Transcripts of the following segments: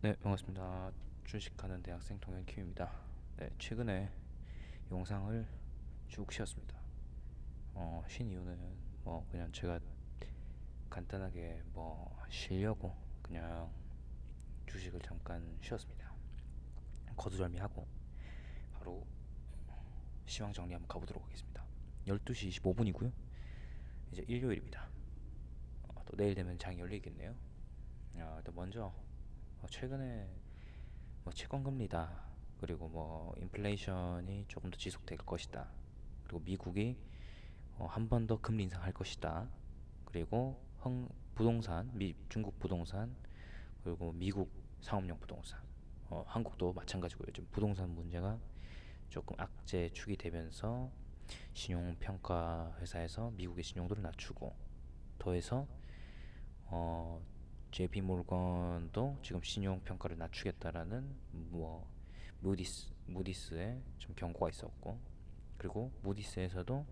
네, 반갑습니다. 주식하는 대학생 동현 킴입니다. 네, 최근에 영상을 쭉 쉬었습니다. 어, 쉰 이유는 뭐 그냥 제가 간단하게 뭐 쉬려고 그냥 주식을 잠깐 쉬었습니다. 거두절미하고 바로 시황 정리 한번 가보도록 하겠습니다. 12시 25분이고요. 이제 일요일입니다. 어, 또 내일 되면 장이 열리겠네요. 아, 일단 먼저 어, 최근에 뭐 채권 금리다 그리고 뭐 인플레이션이 조금 더 지속될 것이다. 그리고 미국이 어, 한번 더 금리 인상할 것이다. 그리고 흥, 부동산 미, 중국 부동산 그리고 미국 상업용 부동산. 어, 한국도 마찬가지고요 요즘 부동산 문제가 조금 악재 축이 되면서 신용평가 회사에서 미국의 신용도를 낮추고 더해서 어, JP 모건도 지금 신용 평가를 낮추겠다라는 뭐 무디스 무디스의 좀 경고가 있었고 그리고 무디스에서도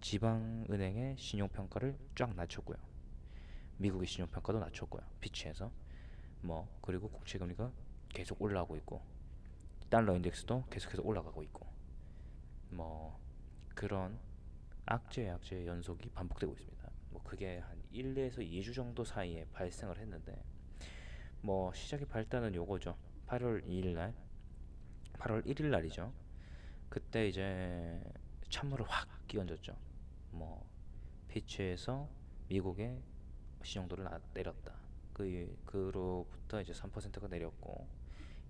지방 은행의 신용 평가를 쫙 낮췄고요. 미국의 신용 평가도 낮췄고요. 피치에서 뭐 그리고 국채 금리가 계속 올라가고 있고 달러 인덱스도 계속해서 올라가고 있고 뭐 그런 악재 악재의 연속이 반복되고 있습니다. 뭐 그게 한 1에서 2주 정도 사이에 발생을 했는데 뭐 시작이 발단은 요거죠. 8월 2일 날 8월 1일 날이죠. 그때 이제 찬물을 확 끼얹었죠. 뭐 피치에서 미국의 나- 내렸다. 그 그로부터 이제 3%가 내렸고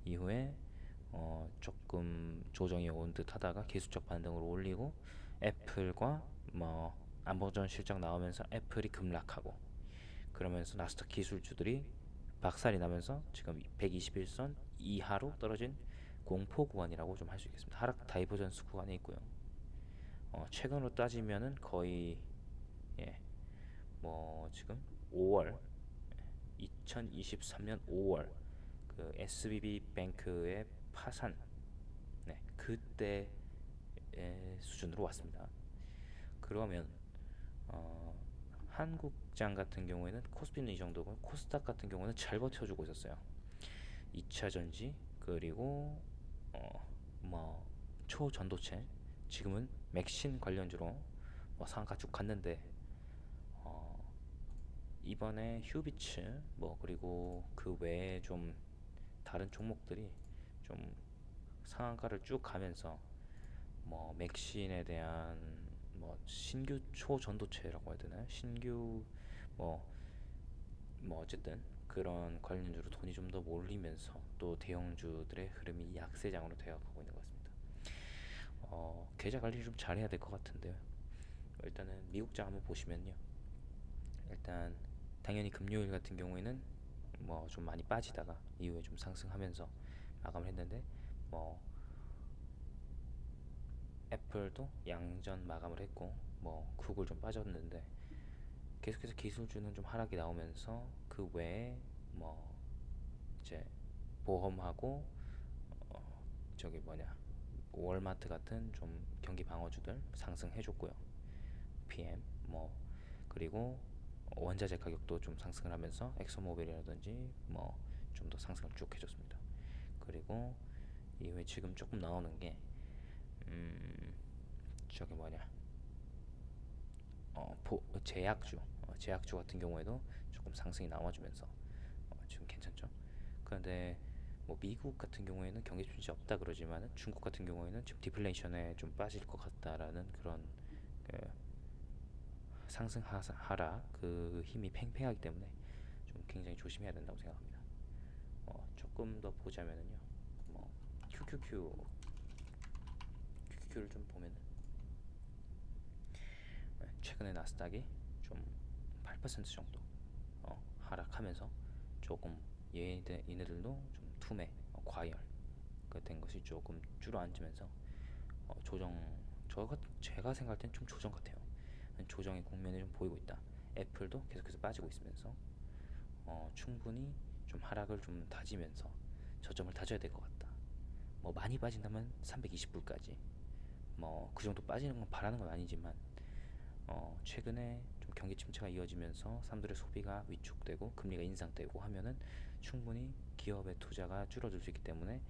이후에 어 조금 조정이 온 듯하다가 계속적 반등으로 올리고 애플과 뭐 안보전 실적 나오면서 애플이 급락하고 그러면서 나스닥 기술주들이 박살이 나면서 지금 121선 이하로 떨어진 공포 구간이라고 좀 할 수 있겠습니다. 하락 다이버전스 구간에 있고요. 어, 최근으로 따지면은 거의 예, 뭐 지금 5월 2023년 5월 그 SBB 뱅크의 파산 네, 그때 수준으로 왔습니다. 그러면 어, 한국장 같은 경우에는 코스피는 이 정도고 코스닥 같은 경우는 잘 버텨주고 있었어요. 2차 전지 그리고 어, 뭐 초전도체 지금은 맥신 관련주로 뭐 상한가 쭉 갔는데 어, 이번에 휴비츠 뭐 그리고 그 외에 좀 다른 종목들이 좀 상한가를 쭉 가면서 뭐 맥신에 대한 뭐 신규 초전도체라고 해야 되나요? 신규 뭐뭐 어쨌든 그런 관련주로 돈이 좀 더 몰리면서 또 대형주들의 흐름이 약세장으로 되어가고 있는 것 같습니다. 어, 계좌 관리 좀 잘해야 될 것 같은데요. 일단은 미국장 한번 보시면요. 일단 당연히 금요일 같은 경우에는 뭐 좀 많이 빠지다가 이후에 좀 상승하면서 마감을 했는데 뭐 애플도 양전 마감을 했고 뭐 구글 좀 빠졌는데 계속해서 기술주는 좀 하락이 나오면서 그 외에 뭐 이제 보험하고 어 저기 뭐냐 월마트 같은 좀 경기 방어주들 상승해줬고요. PM 뭐 그리고 원자재 가격도 좀 상승을 하면서 엑소모빌이라든지 뭐 좀 더 상승을 쭉 해줬습니다. 그리고 이후에 지금 조금 나오는 게 음, 저기 뭐냐 어, 보, 제약주 어, 제약주 같은 경우에도 조금 상승이 나와주면서 어, 지금 괜찮죠. 그런데 뭐 미국 같은 경우에는 경기 수준이 없다 그러지만 중국 같은 경우에는 지금 디플레이션에 좀 빠질 것 같다라는 그런 그 상승 하락 그 힘이 팽팽하기 때문에 좀 굉장히 조심해야 된다고 생각합니다. 어, 조금 더 보자면은요. 뭐 QQQ QQQ를 좀 보면은 네, 최근에 나스닥이 좀 8% 정도 어, 하락하면서 조금 얘네들 얘네들도 좀 투매 어, 과열 그된 것이 조금 주저앉으면서 어, 조정 저가 제가 생각할 땐 좀 조정 같아요. 조정의 국면을 좀 보이고 있다. 애플도 계속해서 빠지고 있으면서 어, 충분히 좀 하락을 좀 다지면서 저점을 다져야 될 것 같다. 뭐 많이 빠진다면 320불까지 뭐 그 정도 빠지는 건 바라는 건 아니지만 어, 최근에 좀 경기 침체가 이어지면서 사람들의 소비가 위축되고 금리가 인상되고 하면은 충분히 기업의 투자가 줄어들 수 있기 때문에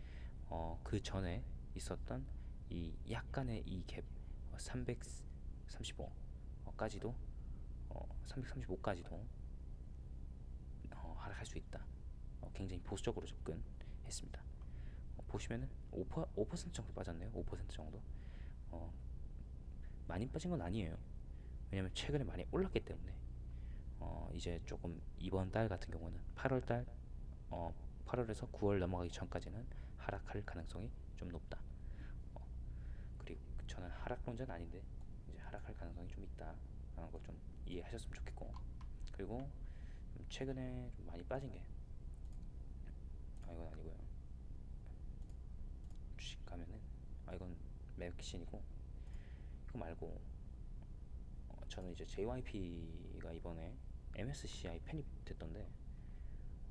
어, 그 전에 있었던 이 약간의 이 갭 335까지도 어, 335까지도 어, 하락할 수 있다. 어, 굉장히 보수적으로 접근했습니다. 어, 보시면은 5%, 5% 정도 빠졌네요. 5% 정도. 어, 많이 빠진 건 아니에요. 왜냐면 최근에 많이 올랐기 때문에 어, 이제 조금 이번 달 같은 경우는 8월 달 어, 8월에서 9월 넘어가기 전까지는 하락할 가능성이 좀 높다. 어, 그리고 저는 하락론자는 아닌데 이제 하락할 가능성이 좀 있다라는 거좀 이해하셨으면 좋겠고 그리고 좀 최근에 좀 많이 빠진 게 아 이건 아니고요. 주식 가면은 아 이건 맥신이고 이거 말고 어, 저는 이제 JYP가 이번에 MSCI 편입됐던데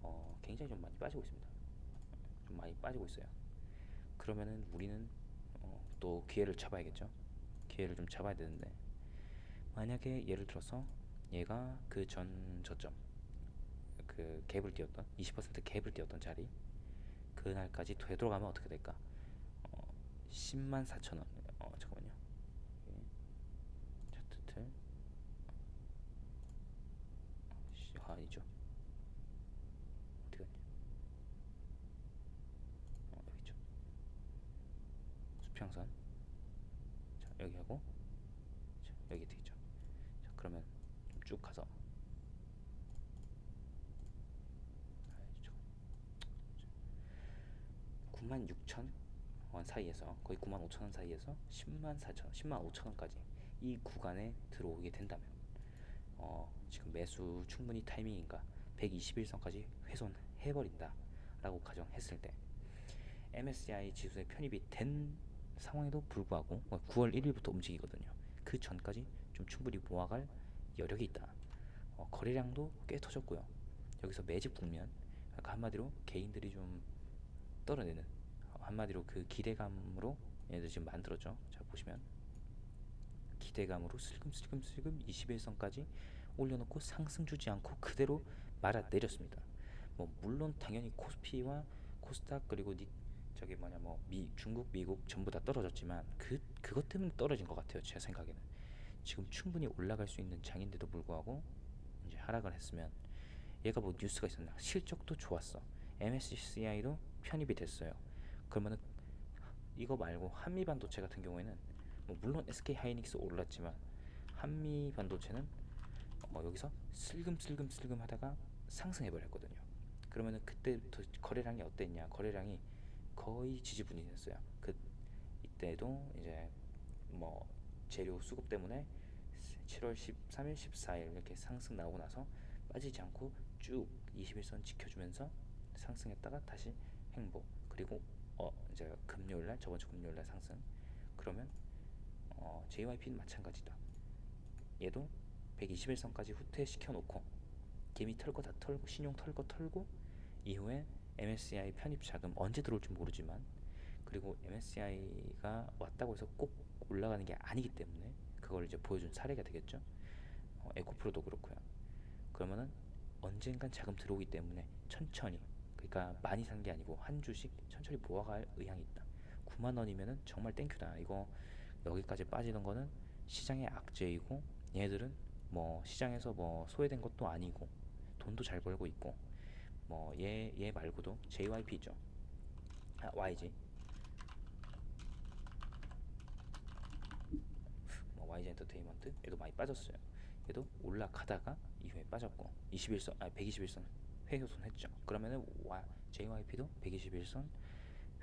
어, 굉장히 좀 많이 빠지고 있습니다. 좀 많이 빠지고 있어요. 그러면은 우리는 어, 또 기회를 잡아야겠죠. 기회를 좀 잡아야 되는데 만약에 예를 들어서 얘가 그 전 저점 그 갭을 띄웠던 20% 갭을 띄웠던 자리 그날까지 되돌아가면 어떻게 될까? 어, 10만 4천 원. 어 잠깐만요. 차트틀 어, 씨, 아, 아니죠. 어디 갔냐? 어 여기 있죠. 수평선. 자 여기 하고 자, 여기 되겠죠. 자 그러면 좀쭉 가서 아이, 잠깐. 9만 6천 원 사이에서 거의 9만 5천 원 사이에서 10만 4천 원, 10만 5천 원까지 이 구간에 들어오게 된다면 어, 지금 매수 충분히 타이밍인가 121선까지 훼손해 버린다 라고 가정했을 때 MSCI 지수에 편입이 된 상황에도 불구하고 9월 1일부터 움직이거든요. 그 전까지 좀 충분히 모아갈 여력이 있다. 어, 거래량도 꽤 터졌고요. 여기서 매집 국면, 그러니까 한마디로 개인들이 좀 떨어내는 어, 한마디로 그 기대감으로 얘들 지금 만들었죠. 자 보시면 기대감으로 슬금슬금슬금 21선까지 올려놓고 상승 주지 않고 그대로 말아 내렸습니다. 뭐 물론 당연히 코스피와 코스닥 그리고 니 저기 뭐냐 뭐 미 중국 미국 전부 다 떨어졌지만 그 그것 때문에 떨어진 것 같아요. 제 생각에는 지금 충분히 올라갈 수 있는 장인데도 불구하고 이제 하락을 했으면 얘가 뭐 뉴스가 있었나 실적도 좋았어 MSCI도 편입이 됐어요 그러면은 이거 말고 한미 반도체 같은 경우에는 뭐 물론 SK 하이닉스 올랐지만 한미 반도체는 어 여기서 슬금슬금 슬금 하다가 상승해 버렸거든요. 그러면은 그때부터 거래량이 어땠냐? 거래량이 거의 지지분이됐어요. 그 이때도 이제 뭐 재료 수급 때문에 7월 13일, 14일 이렇게 상승 나오고 나서 빠지지 않고 쭉 21선 지켜주면서 상승했다가 다시 행보. 그리고 어 이제 금요일 날 저번 주 금요일 날 상승 그러면 어 JYP는 마찬가지다 얘도 121선까지 후퇴시켜 놓고 개미 털고 다 털고 신용 털고 털고 이후에 MSCI 편입 자금 언제 들어올지 모르지만 그리고 MSCI가 왔다고 해서 꼭 올라가는 게 아니기 때문에 그걸 이제 보여준 사례가 되겠죠. 어, 에코프로도 그렇고요. 그러면은 언젠간 자금 들어오기 때문에 천천히 그러니까 많이 산 게 아니고 한 주씩 천천히 모아갈 의향이 있다. 9만 원이면은 정말 땡큐다. 이거 여기까지 빠지는 거는 시장의 악재이고 얘들은 뭐 시장에서 뭐 소외된 것도 아니고 돈도 잘 벌고 있고 뭐 얘 얘 말고도 JYP 있죠. 아, YG 뭐 YG 엔터테인먼트 얘도 많이 빠졌어요. 얘도 올라가다가 이후에 빠졌고 21선 아 121선 회훼손했죠. 그러면은 와, JYP도 121선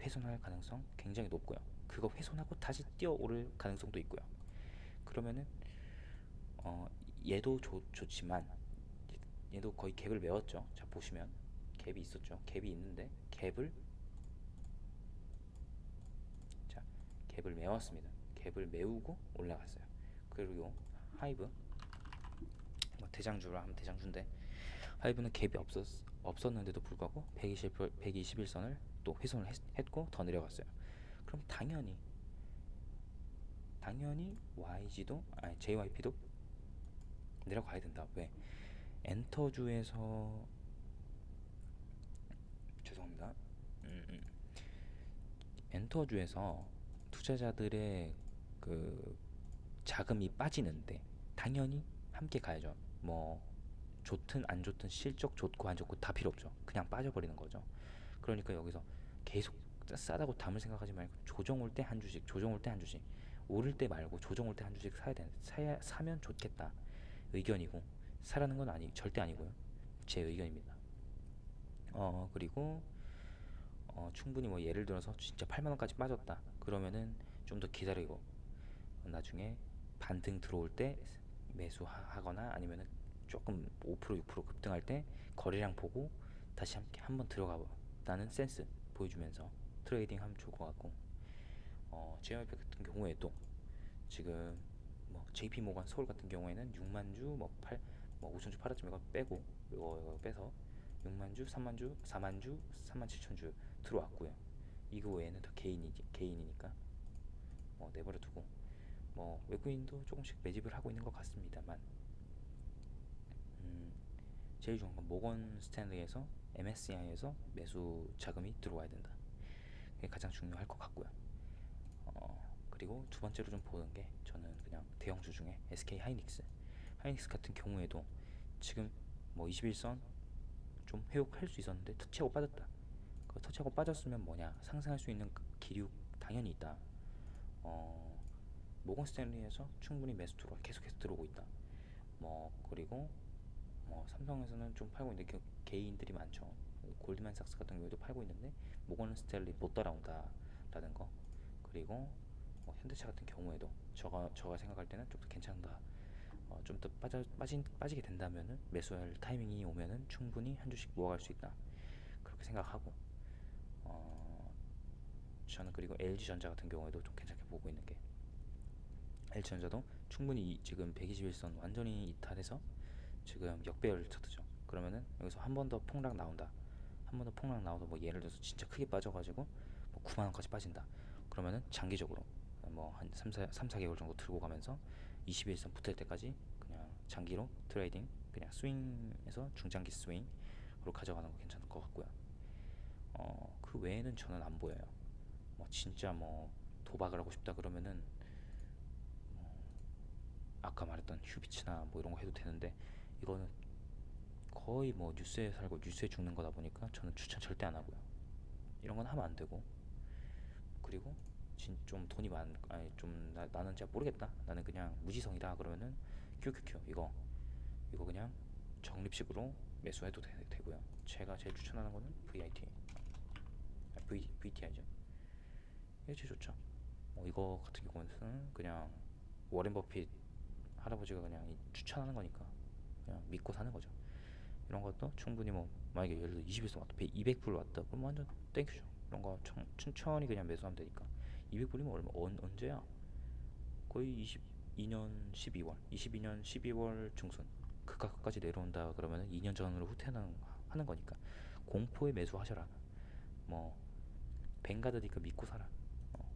훼손할 가능성 굉장히 높고요. 그거 훼손하고 다시 뛰어오를 가능성도 있고요. 그러면은 어 얘도 좋, 좋지만 얘도 거의 갭을 메웠죠. 자 보시면 갭이 있었죠. 갭이 있는데 갭을 자 갭을 메웠습니다. 갭을 메우고 올라갔어요. 그리고 하이브 뭐 대장주라 하면 대장주인데 하이브는 갭이 없었 없었는데도 불구하고 120 121선을 또 훼손을 했, 고더 내려갔어요. 그럼 당연히 당연히 YG도 아니 JYP도 내려가야 된다. 왜? 엔터주에서 죄송합니다. 음, 음. 엔터주에서 투자자들의 그 자금이 빠지는데 당연히 함께 가야죠. 뭐 좋든 안 좋든 실적 좋고 안 좋고 다 필요 없죠. 그냥 빠져버리는 거죠. 그러니까 여기서 계속 싸다고 담을 생각하지 말고 조정 올 때 한 주씩, 조정 올 때 한 주씩, 오를 때 말고 조정 올 때 한 주씩 사야 돼. 사야 사면 좋겠다. 의견이고 사라는 건 아니 절대 아니고요. 제 의견입니다. 어 그리고 어, 충분히 뭐 예를 들어서 진짜 8만 원까지 빠졌다. 그러면은 좀 더 기다리고 나중에 반등 들어올 때 매수하거나 아니면은 조금 5% 6% 급등할 때 거래량 보고 다시 함께 한번 들어가 보다는 센스 보여주면서 트레이딩 하면 좋을 것 같고 어, JYP 같은 경우에도 지금 뭐 JP 모건 서울 같은 경우에는 6만 주뭐 8, 뭐 5천 주 팔았지만 이거 빼고 이거, 이거 빼서 6만 주, 3만 주, 4만 주, 3만 7천 주 들어왔고요. 이거 외에는 다 개인이 개인이니까 뭐 내버려 두고 뭐 외국인도 조금씩 매집을 하고 있는 것 같습니다만 음, 제일 좋은 건 모건 스탠리에서 MSCI에서 매수 자금이 들어와야 된다. 그게 가장 중요할 것 같고요. 어, 그리고 두 번째로 좀 보는 게 저는 그냥 대형주 중에 SK 하이닉스, 하이닉스 같은 경우에도 지금 뭐 21선 좀 회복할 수 있었는데 터치하고 빠졌다. 그 터치하고 빠졌으면 뭐냐 상승할 수 있는 기류 당연히 있다. 어, 모건 스탠리에서 충분히 매수 들어와 계속해서 들어오고 있다. 뭐 그리고 뭐 삼성에서는 좀 팔고 있는데 그 개인들이 많죠. 골드만삭스 같은 경우에도 팔고 있는데 모건 스탠리 못 따라온다라는 거. 그리고 뭐 현대차 같은 경우에도 저가 저가 생각할 때는 좀 더 괜찮다. 어, 좀더 빠져 빠진 빠지게 된다면은 매수할 타이밍이 오면은 충분히 한 주씩 모아갈 수 있다. 그렇게 생각하고 어, 저는 그리고 LG전자 같은 경우에도 좀 괜찮게 보고 있는 게 LG전자도 충분히 이- 지금 121선 완전히 이탈해서 지금 역배열 쳐드죠. 그러면은 여기서 한 번 더 폭락 나온다. 한 번 더 폭락 나와서 뭐 예를 들어서 진짜 크게 빠져가지고 뭐 9만 원까지 빠진다. 그러면은 장기적으로 뭐 한 3, 4, 3, 4개월 정도 들고 가면서 21선 붙을 때까지 그냥 장기로 트레이딩 그냥 스윙에서 중장기 스윙으로 가져가는 거 괜찮을 것 같고요. 어, 그 외에는 저는 안 보여요. 뭐 진짜 뭐 도박을 하고 싶다 그러면은 뭐 아까 말했던 휴비츠나 뭐 이런 거 해도 되는데 이거는 거의 뭐 뉴스에 살고 뉴스에 죽는 거다 보니까 저는 추천 절대 안 하고요. 이런 건 하면 안 되고 그리고 진 좀 돈이 많 아니 좀 나, 나는 잘 모르겠다. 나는 그냥 무지성이다 그러면은 QQQ 이거 이거 그냥 적립식으로 매수해도 되, 되고요. 제가 제일 추천하는 거는 VIT 아, V VTI죠. 이게 제일 좋죠. 뭐 이거 같은 경우는 그냥 워렌 버핏 할아버지가 그냥 이- 추천하는 거니까 그냥 믿고 사는 거죠. 이런 것도 충분히 뭐 만약에 예를 들어 21선 왔다 200불 왔다 그럼 완전 땡큐죠. 이런 거 천, 천천히 그냥 매수하면 되니까 200불이면 얼마 언, 언제야? 거의 22년 12월 22년 12월 중순 그 가까까지 내려온다 그러면은 2년 전으로 후퇴하는 하는 거니까 공포에 매수하셔라. 뭐 뱅가드니까 믿고 살아. 어,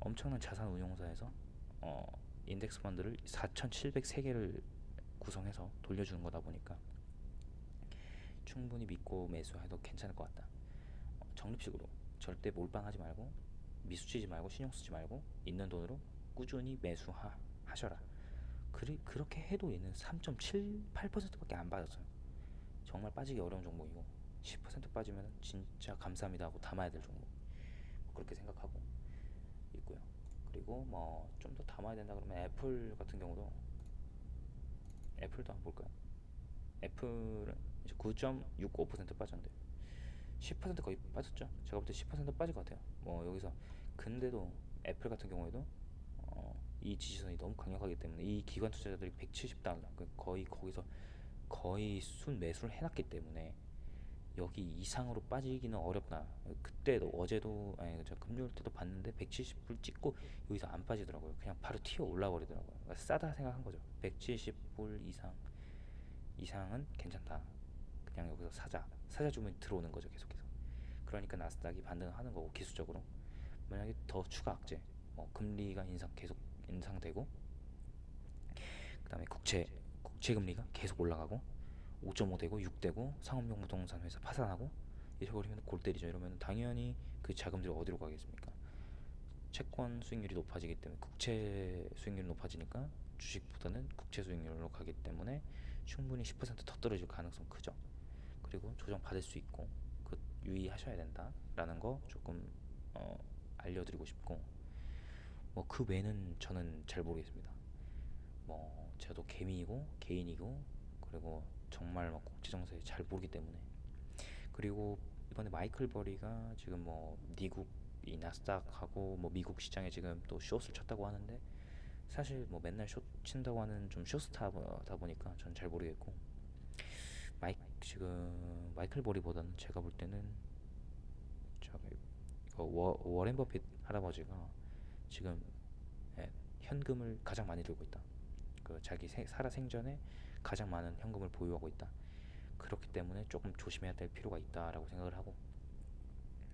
엄청난 자산 운용사에서 어, 인덱스 펀드를 4,703개를 구성해서 돌려주는 거다 보니까 충분히 믿고 매수해도 괜찮을 것 같다. 어, 적립식으로 절대 몰빵하지 말고 미수치지 말고 신용 쓰지 말고 있는 돈으로 꾸준히 매수하셔라. 그리, 그렇게 해도 얘는 3.78%밖에 안 빠졌어요. 정말 빠지기 어려운 종목이고 10% 빠지면 진짜 감사합니다 하고 담아야 될 종목. 그렇게 생각하고 있고요. 그리고 뭐 좀 더 담아야 된다 그러면 애플 같은 경우도 애플도 한번 볼까요? 애플은 이제 9.65% 빠졌는데 10% 거의 빠졌죠. 제가 볼 때 10% 빠질 것 같아요. 뭐 여기서 근데도 애플 같은 경우에도 어, 이 지지선이 너무 강력하기 때문에 이 기관 투자자들이 170달러 그 거의 거기서 거의 순 매수를 해놨기 때문에 여기 이상으로 빠지기는 어렵다. 그때도 어제도 아니 저 금요일 때도 봤는데 170불 찍고 여기서 안 빠지더라고요. 그냥 바로 튀어 올라 버리더라고요. 그러니까 싸다 생각한 거죠. 170불 이상 이상은 괜찮다. 그냥 여기서 사자. 사자 주문이 들어오는 거죠, 계속해서. 그러니까 나스닥이 반등하는 거고 기술적으로. 만약에 더 추가 악재, 뭐 금리가 인상 계속 인상되고 그다음에 국채 국채 금리가 계속 올라가고 5.5 되고 6 되고 상업용 부동산 회사 파산하고 잃어버리면 골 때리죠. 이러면 당연히 그 자금들이 어디로 가겠습니까? 채권 수익률이 높아지기 때문에 국채 수익률이 높아지니까 주식보다는 국채 수익률로 가기 때문에 충분히 10%더 떨어질 가능성 크죠. 그리고 조정 받을 수 있고 그 유의하셔야 된다라는 거 조금 어, 알려드리고 싶고 뭐 그 외에는 저는 잘 모르겠습니다. 뭐 저도 개미이고 개인이고 그리고 정말 막 국제 정세 잘 모르기 때문에 그리고 이번에 마이클 버리가 지금 뭐 미국 이 나스닥하고 뭐 미국 시장에 지금 또 숏을 쳤다고 하는데 사실 뭐 맨날 숏 친다고 하는 좀 쇼스타다 보니까 전 잘 모르겠고 마이 지금 마이클 버리보다는 제가 볼 때는 저기 이거 워, 워렌 버핏 할아버지가 지금 예, 현금을 가장 많이 들고 있다. 그 자기 세, 살아 생전에 가장 많은 현금을 보유하고 있다. 그렇기 때문에 조금 조심해야 될 필요가 있다라고 생각을 하고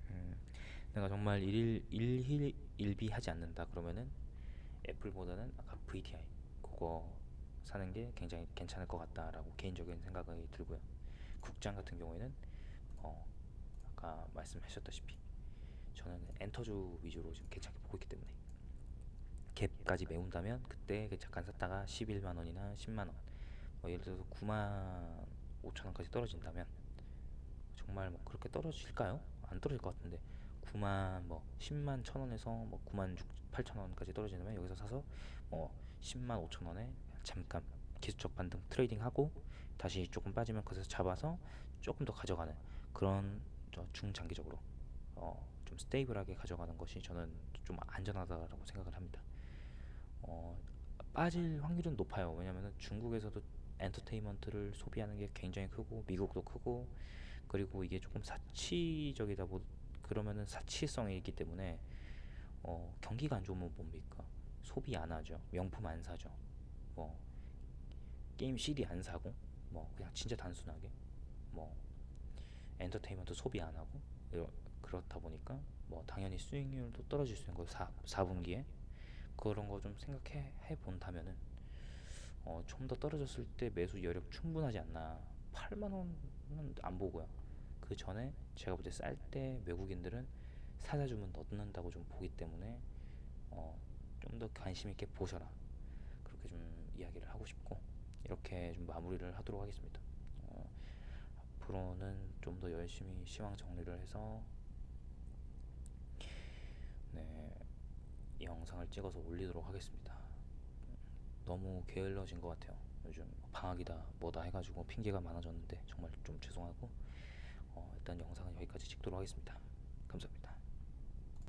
음, 내가 정말 일일 일일 일비하지 않는다 그러면은 애플보다는 아까 VTI 그거 사는 게 굉장히 괜찮을 것 같다라고 개인적인 생각이 들고요. 국장 같은 경우에는 어, 아까 말씀하셨다시피 저는 엔터주 위주로 지금 괜찮게 보고 있기 때문에 갭까지 메운다면 그때 그 잠깐 샀다가 11만 원이나 10만 원, 뭐 예를 들어서 9만 5천 원까지 떨어진다면 정말 뭐 그렇게 떨어질까요? 안 떨어질 것 같은데 9만 뭐 10만 천 원에서 뭐 9만 6, 8천 원까지 떨어지면 여기서 사서 뭐 10만 5천 원에 잠깐 기술적 반등 트레이딩 하고 다시 조금 빠지면 거기서 잡아서 조금 더 가져가는 그런 저 중장기적으로 어, 좀 스테이블하게 가져가는 것이 저는 좀 안전하다라고 생각을 합니다. 어, 빠질 확률은 높아요. 왜냐면은 중국에서도 엔터테인먼트를 소비하는 게 굉장히 크고 미국도 크고 그리고 이게 조금 사치적이다 보 그러면은 사치성이 있기 때문에 어, 경기가 안 좋으면 뭡니까? 소비 안 하죠. 명품 안 사죠. 뭐 게임 CD 안 사고 뭐 그냥 진짜 단순하게 뭐 엔터테인먼트 소비 안 하고 이러- 그렇다 보니까 뭐 당연히 수익률도 떨어질 수 있는 거 4, 4분기에 그런 거 좀 생각해 해 본다면은 어, 좀 더 떨어졌을 때 매수 여력 충분하지 않나. 8만 원은 안 보고요. 그 전에 제가 볼 때 쌀 때 외국인들은 사다 주면 넣는다고 좀 보기 때문에 어, 좀 더 관심 있게 보셔라. 그렇게 좀 이야기를 하고 싶고 이렇게 좀 마무리를 하도록 하겠습니다. 어, 앞으로는 좀 더 열심히 시황 정리를 해서 네, 이 영상을 찍어서 올리도록 하겠습니다. 너무 게을러진 것 같아요. 요즘 방학이다 뭐다 해가지고 핑계가 많아졌는데 정말 좀 죄송하고 어, 일단 영상은 여기까지 찍도록 하겠습니다. 감사합니다.